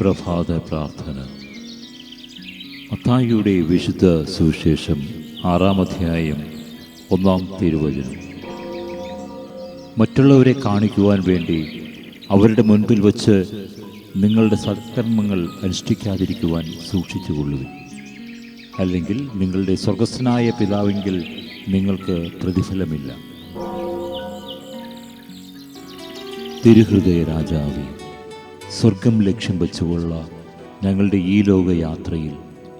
പ്രഭാത പ്രാർത്ഥന. മത്തായിയുടെ വിശുദ്ധ സുവിശേഷം ആറാം അധ്യായം ഒന്നാം തിരുവചനം. മറ്റുള്ളവരെ കാണിക്കുവാൻ വേണ്ടി അവരുടെ മുൻപിൽ വച്ച് നിങ്ങളുടെ സത്കർമ്മങ്ങൾ അനുഷ്ഠിക്കാതിരിക്കുവാൻ സൂക്ഷിച്ചുകൊള്ളുവിൻ. അല്ലെങ്കിൽ നിങ്ങളുടെ സ്വർഗസ്വനായ പിതാവെങ്കിൽ നിങ്ങൾക്ക് പ്രതിഫലമില്ല. തിരുഹൃദയ രാജാവേ സ്വർഗം ലക്ഷ്യം വെച്ചുകൊള്ള ഞങ്ങളുടെ ഈ ലോക യാത്രയിൽ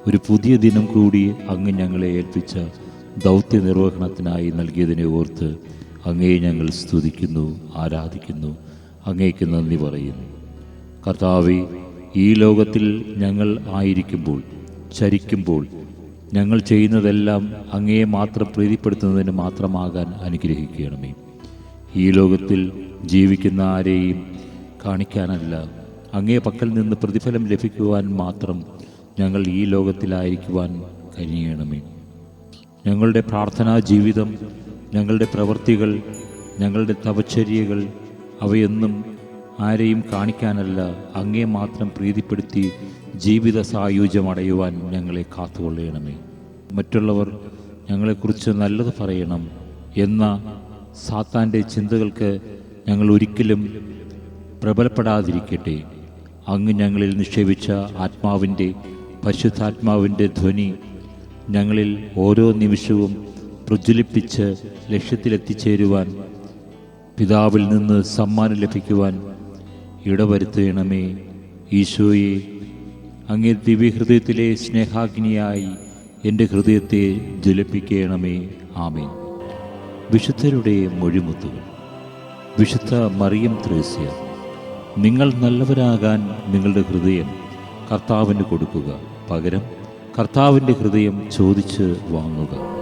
ഒരു പുതിയ ദിനം കൂടി അങ്ങ് ഞങ്ങളെ ഏൽപ്പിച്ച ദൗത്യ നിർവഹണത്തിനായി നൽകിയതിനെ ഓർത്ത് അങ്ങയെ ഞങ്ങൾ സ്തുതിക്കുന്നു ആരാധിക്കുന്നു അങ്ങേക്ക് നന്ദി പറയുന്നു. കർത്താവെ ഈ ലോകത്തിൽ ഞങ്ങൾ ആയിരിക്കുമ്പോൾ ചരിക്കുമ്പോൾ ഞങ്ങൾ ചെയ്യുന്നതെല്ലാം അങ്ങയെ മാത്രം പ്രീതിപ്പെടുത്തുന്നതിന് മാത്രമാകാൻ അനുഗ്രഹിക്കണമേ. ഈ ലോകത്തിൽ ജീവിക്കുന്ന ആരെയും കാണിക്കാനല്ല അങ്ങേ പക്കൽ നിന്ന് പ്രതിഫലം ലഭിക്കുവാൻ മാത്രം ഞങ്ങൾ ഈ ലോകത്തിലായിരിക്കുവാൻ കഴിയണമേ. ഞങ്ങളുടെ പ്രാർത്ഥനാ ജീവിതം ഞങ്ങളുടെ പ്രവൃത്തികൾ ഞങ്ങളുടെ തപശ്ചര്യകൾ അവയൊന്നും ആരെയും കാണിക്കാനല്ല അങ്ങേ മാത്രം പ്രീതിപ്പെടുത്തി ജീവിത സായുജ്യമടയുവാൻ ഞങ്ങളെ കാത്തുകൊള്ളണമേ. മറ്റുള്ളവർ ഞങ്ങളെക്കുറിച്ച് നല്ലത് പറയണം എന്ന സാത്താന്റെ ചിന്തകൾക്ക് ഞങ്ങൾ ഒരിക്കലും പ്രബലപ്പെടാതിരിക്കട്ടെ. അങ്ങ് ഞങ്ങളിൽ നിക്ഷേപിച്ച ആത്മാവിന്റെ പരിശുദ്ധാത്മാവിന്റെ ധ്വനി ഞങ്ങളിൽ ഓരോ നിമിഷവും പ്രജ്വലിപ്പിച്ച് ലക്ഷ്യത്തിലെത്തിച്ചേരുവാൻ പിതാവിൽ നിന്ന് സമ്മാനം ലഭിക്കുവാൻ ഇടവരുത്തണമേ ഈശോയെ അങ്ങേ ദിവ്യഹൃദയത്തിലെ സ്നേഹാഗ്നിയായി എന്റെ ഹൃദയത്തെ ജ്വലിപ്പിക്കണമേ. ആമേൻ. വിശുദ്ധരുടെ മൊഴിമുത്തുകൾ. വിശുദ്ധ മറിയം ത്രേസ്യ നിങ്ങൾ നല്ലവരാകാൻ നിങ്ങളുടെ ഹൃദയം കർത്താവിന് കൊടുക്കുക. പകരം കർത്താവിന്റെ ഹൃദയം ചോദിച്ച് വാങ്ങുക.